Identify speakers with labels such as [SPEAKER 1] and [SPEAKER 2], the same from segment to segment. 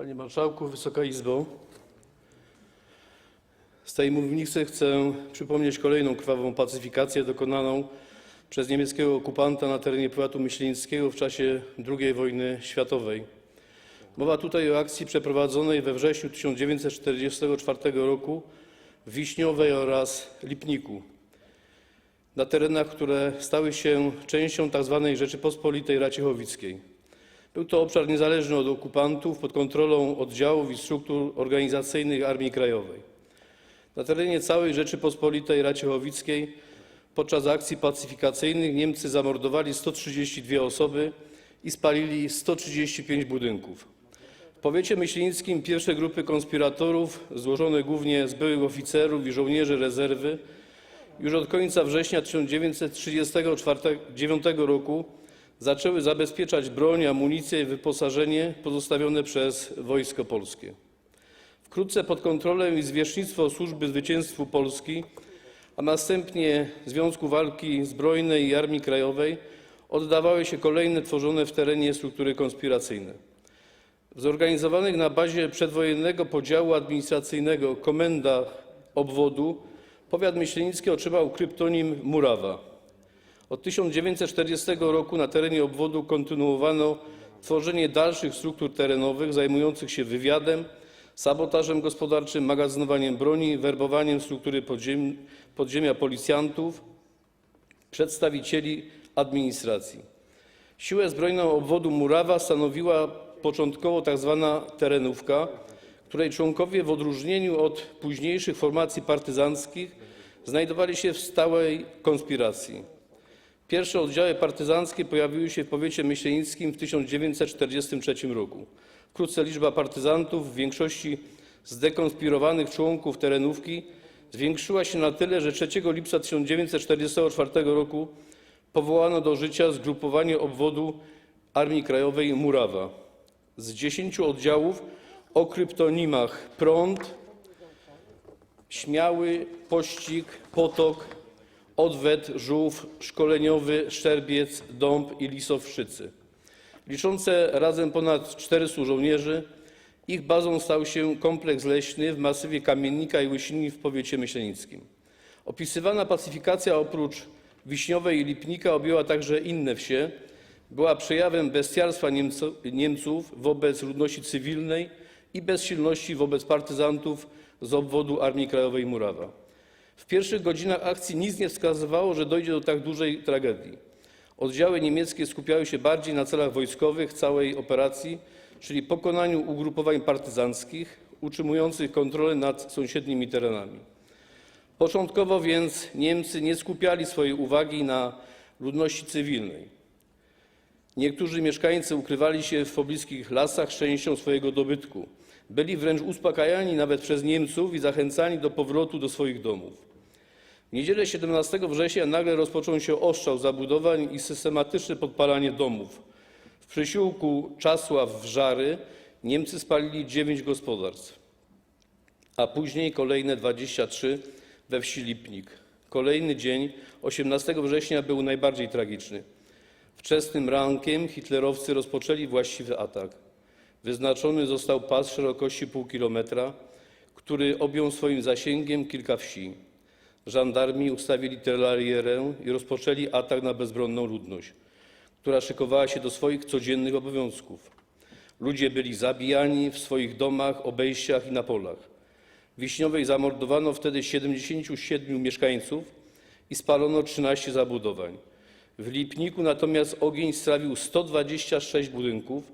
[SPEAKER 1] Panie Marszałku, Wysoka Izbo! Z tej mównicy chcę przypomnieć kolejną krwawą pacyfikację dokonaną przez niemieckiego okupanta na terenie powiatu myślenickiego w czasie II wojny światowej. Mowa tutaj o akcji przeprowadzonej we wrześniu 1944 roku w Wiśniowej oraz Lipniku, na terenach, które stały się częścią tzw. Rzeczypospolitej Raciechowickiej. Był to obszar niezależny od okupantów, pod kontrolą oddziałów i struktur organizacyjnych Armii Krajowej. Na terenie całej Rzeczypospolitej Raciechowickiej podczas akcji pacyfikacyjnych Niemcy zamordowali 132 osoby i spalili 135 budynków. W powiecie myślenickim pierwsze grupy konspiratorów, złożone głównie z byłych oficerów i żołnierzy rezerwy, już od końca września 1939 roku zaczęły zabezpieczać broń, amunicję i wyposażenie pozostawione przez Wojsko Polskie. Wkrótce pod kontrolę i zwierzchnictwo Służby Zwycięstwu Polski, a następnie Związku Walki Zbrojnej i Armii Krajowej oddawały się kolejne tworzone w terenie struktury konspiracyjne. W zorganizowanych na bazie przedwojennego podziału administracyjnego komendach obwodu powiat myślenicki otrzymał kryptonim Murawa. Od 1940 roku na terenie obwodu kontynuowano tworzenie dalszych struktur terenowych zajmujących się wywiadem, sabotażem gospodarczym, magazynowaniem broni, werbowaniem struktury podziem, podziemia policjantów, przedstawicieli administracji. Siłę zbrojną obwodu Murawa stanowiła początkowo tzw. terenówka, której członkowie w odróżnieniu od późniejszych formacji partyzanckich znajdowali się w stałej konspiracji. Pierwsze oddziały partyzanckie pojawiły się w powiecie myślenickim w 1943 roku. Wkrótce liczba partyzantów, w większości zdekonspirowanych członków terenówki, zwiększyła się na tyle, że 3 lipca 1944 roku powołano do życia zgrupowanie obwodu Armii Krajowej Murawa z 10 oddziałów o kryptonimach Prąd, Śmiały, Pościg, Potok, Odwet, Żółw, Szkoleniowy, Szczerbiec, Dąb i Lisowszycy. Liczące razem ponad 400 żołnierzy, ich bazą stał się kompleks leśny w masywie Kamiennika i Łysinii w powiecie myślenickim. Opisywana pacyfikacja oprócz Wiśniowej i Lipnika objęła także inne wsie. Była przejawem bestialstwa Niemców wobec ludności cywilnej i bezsilności wobec partyzantów z obwodu Armii Krajowej Murawa. Pierwszych godzinach akcji nic nie wskazywało, że dojdzie do tak dużej tragedii. Oddziały niemieckie skupiały się bardziej na celach wojskowych całej operacji, czyli pokonaniu ugrupowań partyzanckich utrzymujących kontrolę nad sąsiednimi terenami. Początkowo więc Niemcy nie skupiali swojej uwagi na ludności cywilnej. Niektórzy mieszkańcy ukrywali się w pobliskich lasach z częścią swojego dobytku. Byli wręcz uspokajani nawet przez Niemców i zachęcani do powrotu do swoich domów. W niedzielę 17 września nagle rozpoczął się ostrzał zabudowań i systematyczne podpalanie domów. W przysiłku Czasław Wrzary Niemcy spalili 9 gospodarstw, a później kolejne 23 we wsi Lipnik. Kolejny dzień, 18 września, był najbardziej tragiczny. Wczesnym rankiem hitlerowcy rozpoczęli właściwy atak. Wyznaczony został pas szerokości pół kilometra, który objął swoim zasięgiem kilka wsi. Żandarmi ustawili telarierę i rozpoczęli atak na bezbronną ludność, która szykowała się do swoich codziennych obowiązków. Ludzie byli zabijani w swoich domach, obejściach i na polach. W Wiśniowej zamordowano wtedy 77 mieszkańców i spalono 13 zabudowań. W Lipniku natomiast ogień strawił 126 budynków,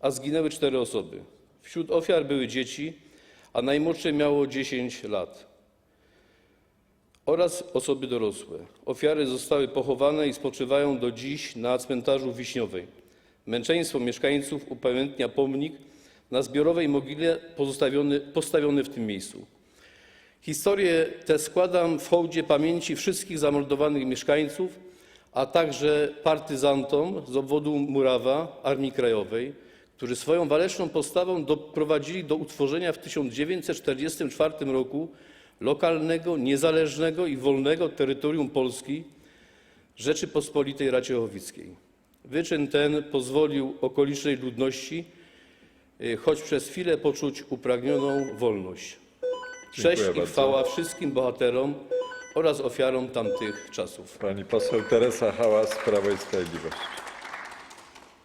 [SPEAKER 1] a zginęły 4 osoby. Wśród ofiar były dzieci, a najmłodsze miało 10 lat oraz osoby dorosłe. Ofiary zostały pochowane i spoczywają do dziś na cmentarzu Wiśniowej. Męczeństwo mieszkańców upamiętnia pomnik na zbiorowej mogile postawiony w tym miejscu. Historię tę składam w hołdzie pamięci wszystkich zamordowanych mieszkańców, a także partyzantom z obwodu Murawa Armii Krajowej, którzy swoją waleczną postawą doprowadzili do utworzenia w 1944 roku lokalnego, niezależnego i wolnego terytorium Polski Rzeczypospolitej Raciechowickiej. Wyczyn ten pozwolił okolicznej ludności y, choć przez chwilę poczuć upragnioną wolność. Cześć
[SPEAKER 2] Dziękuję
[SPEAKER 1] i
[SPEAKER 2] bardzo.
[SPEAKER 1] chwała wszystkim bohaterom oraz ofiarom tamtych czasów.
[SPEAKER 2] Pani poseł Teresa Hałas, Prawo i Sprawiedliwość.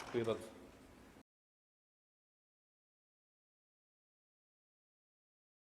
[SPEAKER 1] Dziękuję bardzo.